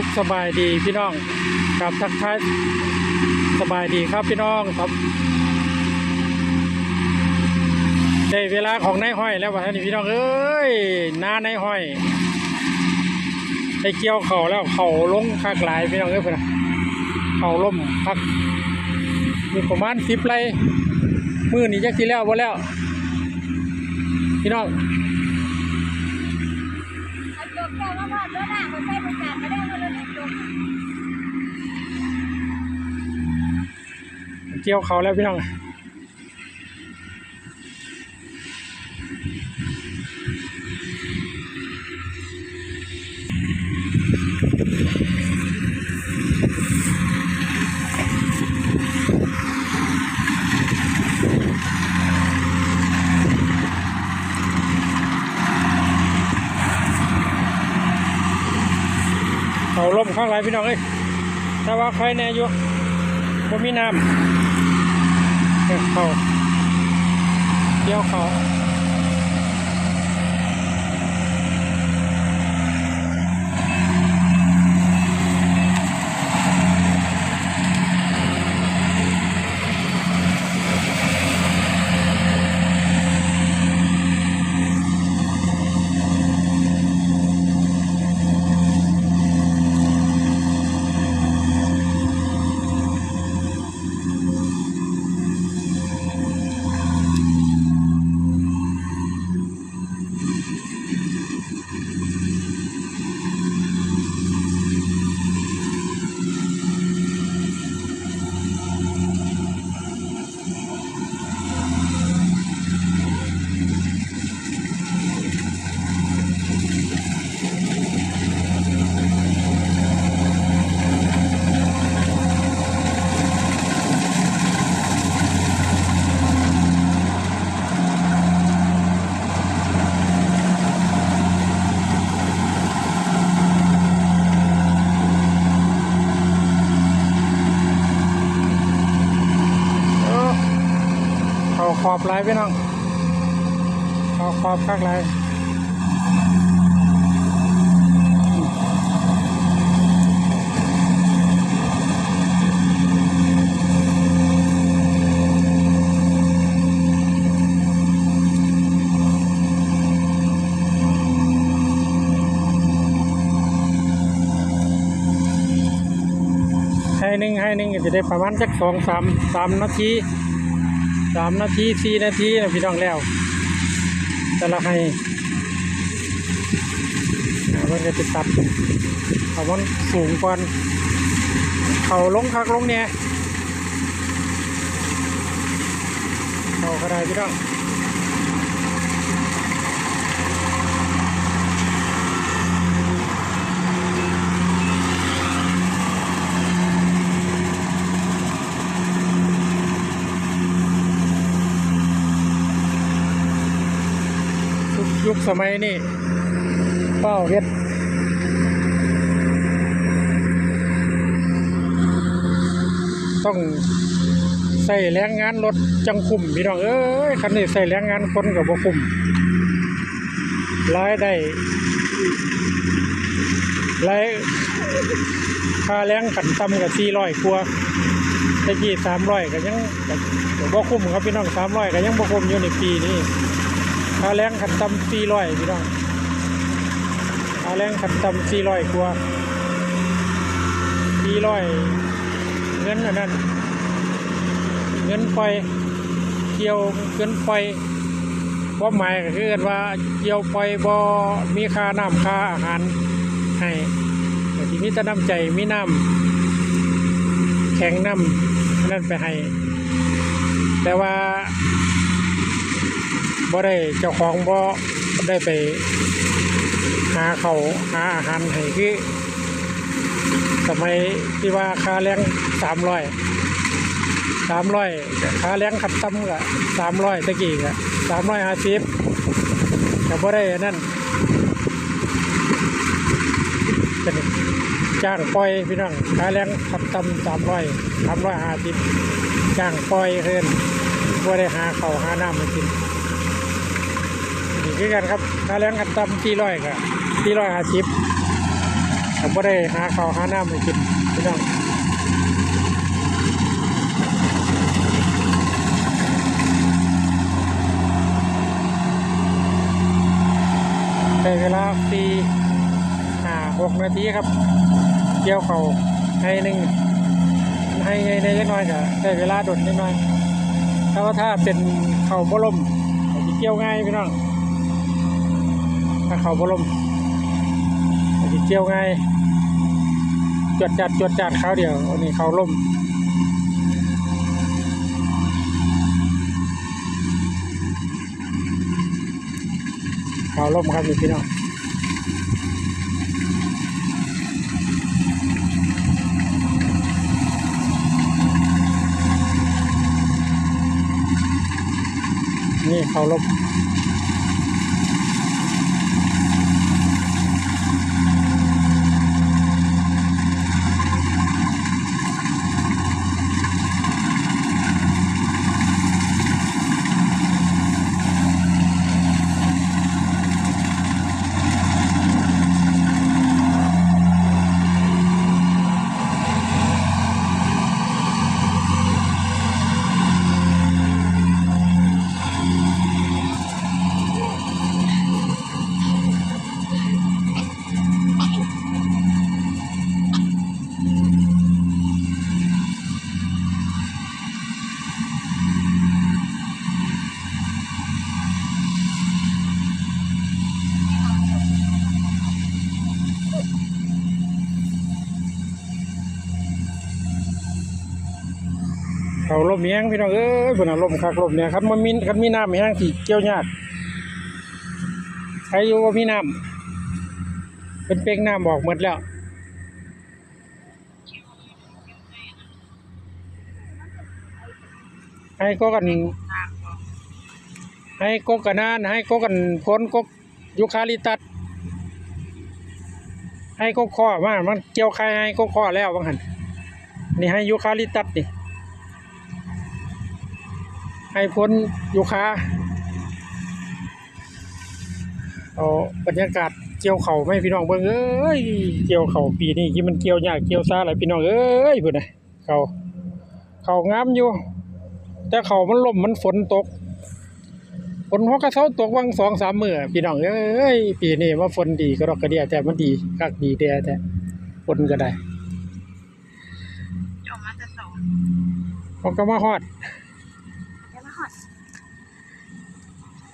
สุขสบายดีพี่น้องกับทักทายสบายดีครับพี่น้องครับได้เวลาของนายห้อยแล้ววะท่านนี่พี่น้องเอ้ยน้านายห้อยได้เกี่ยวเข่าแล้วเข่าลงคากหลายพี่น้องเอ้ยเพื่อนเข่าล่มพักมีประมาณสิบไรมือนี่จักทีแล้วบ่แล้ว พี่น้อง เกี่ยวเขาแล้วพี่น้อง ล่มข้างไรพี่น้องเอ้ยแต่ว่าใครแน่อยู่บ่มีน้ำเก็บเขาเกี่ยวเขาเออเขอบไรพี่น้องเขาขอบข้างไรให้หนึ่งให้หนึ่งจะได้ประมาณสักสองสามสามนาที สามนาทีสี่นาทีนะพี่น้องแล้ว แต่ละให้มันจะตัดเขามันสูงกว่าเขาลงคักลงเนี่ยเขาก็ได้พี่น้อง ยุคสมัยนี้เป้าเฮ็ดต้องใส่แรงงานรถจังคุมพี่น้องเอ้ยคันนี้ใส่แรงงานคนกับบ่คุมรายได้รายค่าแรงขันต่ำกับสี่ร้อยกว่าตะกี้สามร้อยก็ยังบ่คุ้มครับพี่น้องสามร้อยก็ยังบ่คุ้มอยู่ในปีนี้ ค่าแรงขันต่ำสี่ร้อยพี่น้องค่าแรงขันต่ำสี่ร้อยกว่าสี่ร้อยเงินอันนั้นเงินปล่อยเกี่ยวเงินปล่อยความหมายก็คือว่าเกี่ยวปล่อยบ่มีค่าน้ำค่าอาหารให้แต่ที่มีแต่น้ำใจมีน้ำแข็งน้ำนนั้นไปให้ แต่ว่า บ่ได้เจ้าของบ่ได้ไปหาเขาหาอาหารให้คือสมัยที่ว่าค่าแรงสามร้อยสามร้อยค่าแรงขัดต่ำก็สามร้อยตะกี้ก็สามร้อยห้าสิบก็บ่ได้นั่นเป็นจ้างปล่อยพี่น้องค่าแรงขัดต่ำสามร้อยสามร้อยห้าสิบจ้างปล่อยเพิ่นบ่ได้หาเขาหาน้ำมากิน นี่คือกันครับค่าแรงกันต่ำที่ร้อยก็ที่ร้อยห้าสิบผมก็ได้หาข้าวหาน้ำให้กินพี่น้องได้เวลาตีห้าหกนาทีครับเกี่ยวเข่าให้หนึ่งให้ในในเล็กน้อยก็ได้เวลาดดนิดหน่อยถ้าว่าถ้าเป็นเข่าบ่ลมก็สิเกี่ยวง่ายพี่น้อง ถ้าเขาบ่ลมสิเกี่ยวง่ายจวดจัดจวดจัดเขาเดียวอันนี้เขาล่มเขาล่มครับพี่น้องนี่เขาลบ เขาลมแห้งพี่น้องเอ้ยบนลมคักลมเนี่ยครับมันมีคันมีน้ำแห้งที่เกี่ยวยากใครอยู่ว่ามีน้ำเป็นเป้งน้ำบอกหมดแล้วให้ก็กัน ให้กกกันนานให้กกกันพ้นกกยูคาลิตัสให้กกข้อมามันเกี่ยวใครให้กกข้อแล้วบางหันนี่ให้ยูคาลิตัสนี่ ให้พ้นยูคาเอาบรรยากาศเกี่ยวเขาไหม่พี่น้องเบิ่งเอ้ยเกี่ยวเขาปีนี้ที่มันเกี่ยวยากเกี่ยวซาอะไรพี่น้องเอ้ยเพิ่นนะเขาเขางามอยู่ แต่เขามันล่มมันฝนตกฝนฮอกกระเซาตกวังสองสามมื้อพี่น้องเอ้ยปีนี้ว่าฝนดีก็ดอกกระเดียแต่มันดีคักดีแท้แต่ฝนก็ได้ออกมาจะสองเขาก็มาฮอด แล้วมาหอด ไ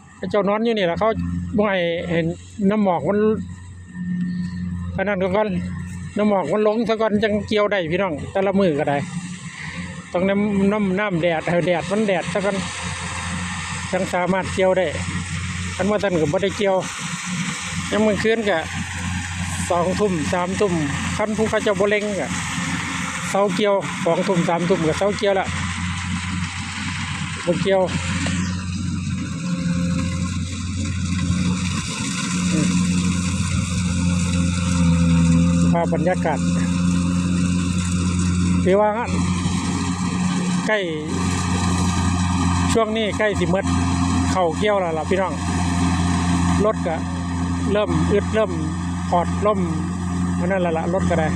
อ้ เจ้านอนอยู่นี่แหละเขาบ่ให้เห็นน้ำหมอกมันอันนั้นก็ก่อนน้ำหมอกมันลงซะก่อนจังเกี่ยวได้พี่น้องแต่ละมือก็ได้ต้องน้ำน้ำน้ำแดดให้แดดมันแดดซะก่อนจังสามารถเกี่ยวได้คันว่าท่านก็บ่ได้เกี่ยวยังมือคืนก็สองทุ่มสามทุ่มคันผู้เขาเจ้าบเล็งก็เสาเกี่ยวสองทุ่มสามทุ่มก็เสาเกี่ยวละบ่เกี่ยว ภาพบรรยากาศถือว่าใกล้ช่วงนี้ใกล้สิมดเข่าเกี่ยวแล้วล่ะพี่น้องรถก็เริ่มอึดเริ่มพอดล่มอันนั้นและละรถก็ได้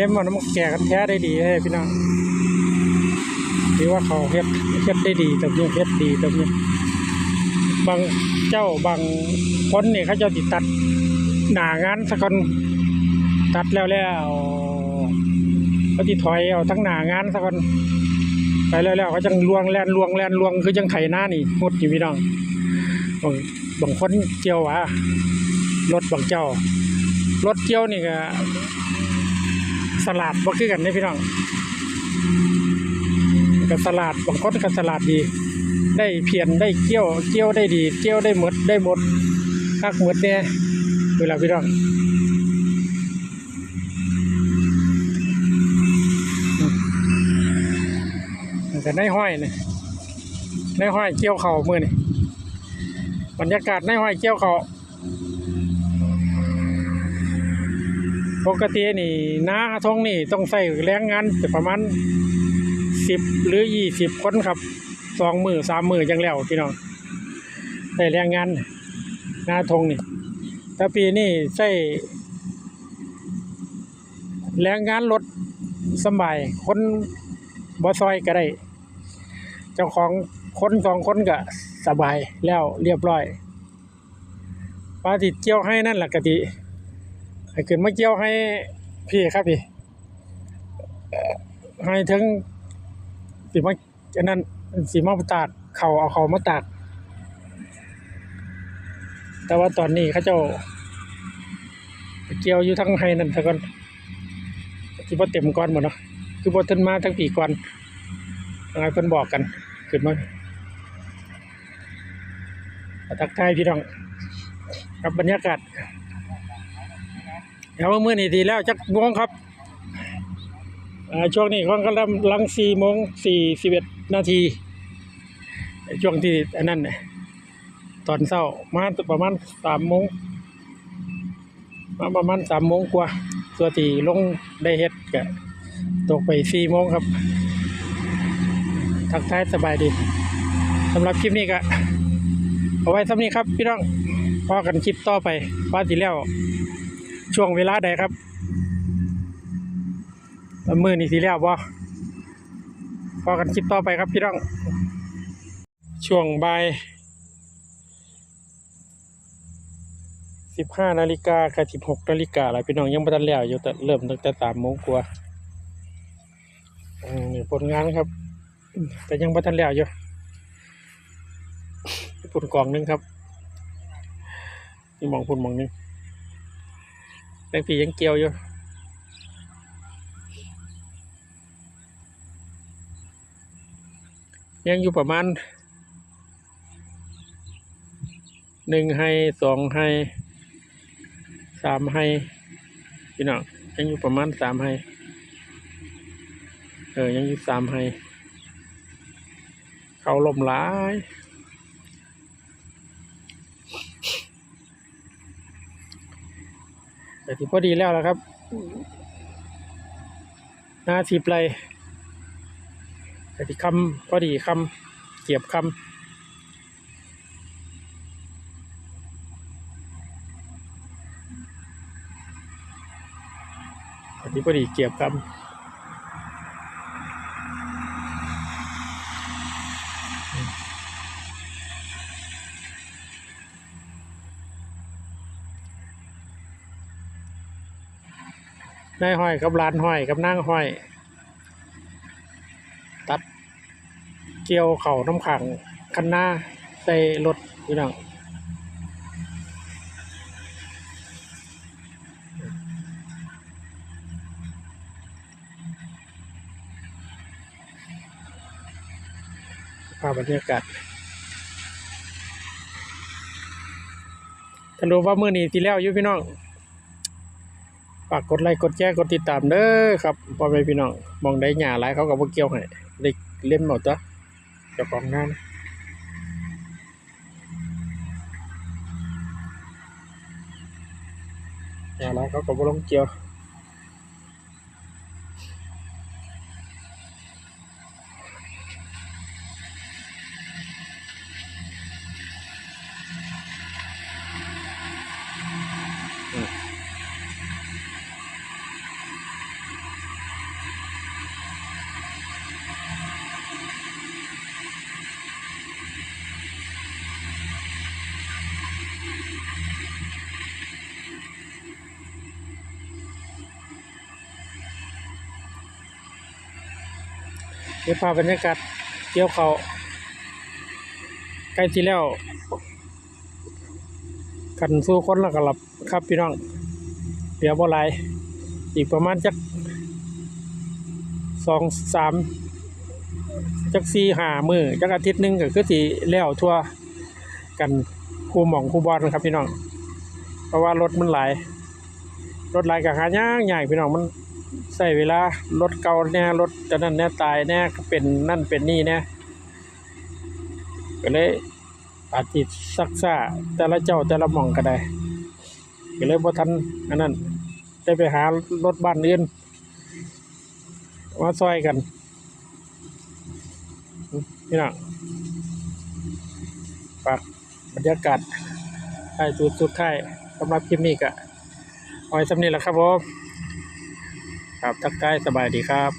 เล่มว่าน้ำแก่กันแท้ได้ดีให้พี่น้องถือว่าเขาเฮ็ดเฮ็ดได้ดีตรงนี้เฮ็ดดีตรงนี้บางเจ้าบางคนเนี่ยเขาจ้าติดตัดหนางานสักคนตัดแล้วแล้วเขาติถอยเอาทั้งหนางานสักคนไปแล้วแล้วเขาจังลวงแลนลวงแลนลวงคือจังไถหน้านี่หมดอยู่พี่น้องบางบางคนเกี่ยวว่ารถบางเจ้ารถเกี่ยวนี่ก็ สลัดบ่คือกันเด้พี่น้องก็สลัดบางคนก็สลัดดี ได้เพียนได้เกี่ยวเกี่ยวได้ดีเกี่ยวได้หมดได้หมดคักหมดเนี่ยเวลาพี่น้องมันก็ในห้อยเนี่ยในห้อยเกี่ยวเข่ามือนี่บรรยากาศในห้อยเกี่ยวเข่า ปกตินี่นาทงนี่ต้องใส่แรงงานประมาณสิบหรือยี่สิบคนครับสองมือสามมือจังแล้วพี่น้องใส่แรงงานนาทงนี่แต่ปีนี้ใส่แรงงานรถสบายคนบ่ซอยก็ได้ เจ้าของคนสองคนก็สบายแล้วเรียบร้อยปลาติดเกี่ยวให้นั่นแหละกะติ ให้ขึ้นมาเกี่ยวให้พี่ครับพี่ให้ถึงสิมาอันนั้นสิมาตากเขาเอาเขามาตาก แต่ว่าตอนนี้เขาเจ้าเกี่ยวอยู่ทั้งให้นั่นซะก่อนที่บ่เต็มก่อนหมดเนาะคือบ่ทันมาทั้งปีก่อนยังไงเพิ่นบอกกันขึ้นมาทักทายพี่น้องกับบรรยากาศ เดี๋ยวมื่อนี้ดีแล้วจักโมงครับช่วงนี้เขากำลังลังสี่โมงสี่สิบเอ็ดนาที ช่วงที่อันนั้นน่ะตอนเช้ามาประมาณสามโมงมาประมาณสามโมงกว่า ตัวที่ลงได้เฮ็ดก็ตกไปสี่โมงครับ ทักทายสบายดีสำหรับคลิปนี้ก็เอาไว้สำนี้ครับ พี่น้องพอกันคลิปต่อไปว่าสิแล้ว ช่วงเวลาใดครับมือนี่สิแล้วบ่พอกันคลิปต่อไปครับพี่น้อง ช่วงบ่ายสิบห้านาฬิกากับสิบหกนาฬิกาแล้วพี่น้องยังไม่ทันแล้วอยู่แต่เริ่มตั้งแต่สามโมงกว่าอืมนี่ผลงานครับ แต่ยังบ่ทันแล้วอยู่ปุ่นกล่องนึงครับนี่มองปุ่นมองหนึง แบงปียังเกี่ยวอยู่ยังอยู่ประมาณหนึ่งให้สองให้สามให้พี่น้องยังอยู่ประมาณสามให้เออยังอยู่สามให้เขาลมหลาย แต่ที่พอดีแล้วแล้วครับหน้าทีปไรแต่ที่คำพอดีคำเกียบคำแต่ที่พอดีเกียบคำ นายห้อยกับร้านห้อยกับนางห้อย ตัดเกี่ยวเข่าน้ำขังคันหน้าใส่รถพี่น้องภาพบรรยากาศท่านรู้ว่าเมื่อนี้ที่แล้วอยู่พี่น้อง ฝากกดไลค์กดแชร์กดติดตามเด้อครับพ่อแม่พี่น้องมองได้หยาหลายเขากับ่เกี่ยวให้ได้เล่มหมดจ้ะเจ้าของงานหยาหลายเขากับ่ลงเกี่ยว เก็บภาบรรยากาศเกี่ยวเขาใกล้ที่แล้ว กันสู้คนแล้วก็หลับครับพี่น้องเดี๋ยวบ่หลายอีกประมาณจักสองสามจักสี่หามือจักอาทิตย์หนึงก็คือสิแล้วทั่วกันคูหม่องคูบอลครับพี่น้อง เพราะว่ารถมันหลายรถหลายก็หายากยากพี่น้องมัน ใช้เวลารถเก่าแน่รถจะนั่นแน่ตายแน่ก็เป็นนั่นเป็นนี่แน่ก็เลยอาจสิซักซ่าแต่ละเจ้าแต่ละหม่องก็ได้ก็เลยบ่ทันอันนั้นได้ไปหารถบ้านอื่นมาซอยกันพี่น้องฝากบรรยากาศท้ายสุดสุดท้ายสำหรับคลิปนี้ก็เอาไว้สำนี้แหละครับผม ครับทักทายสบายดีครับ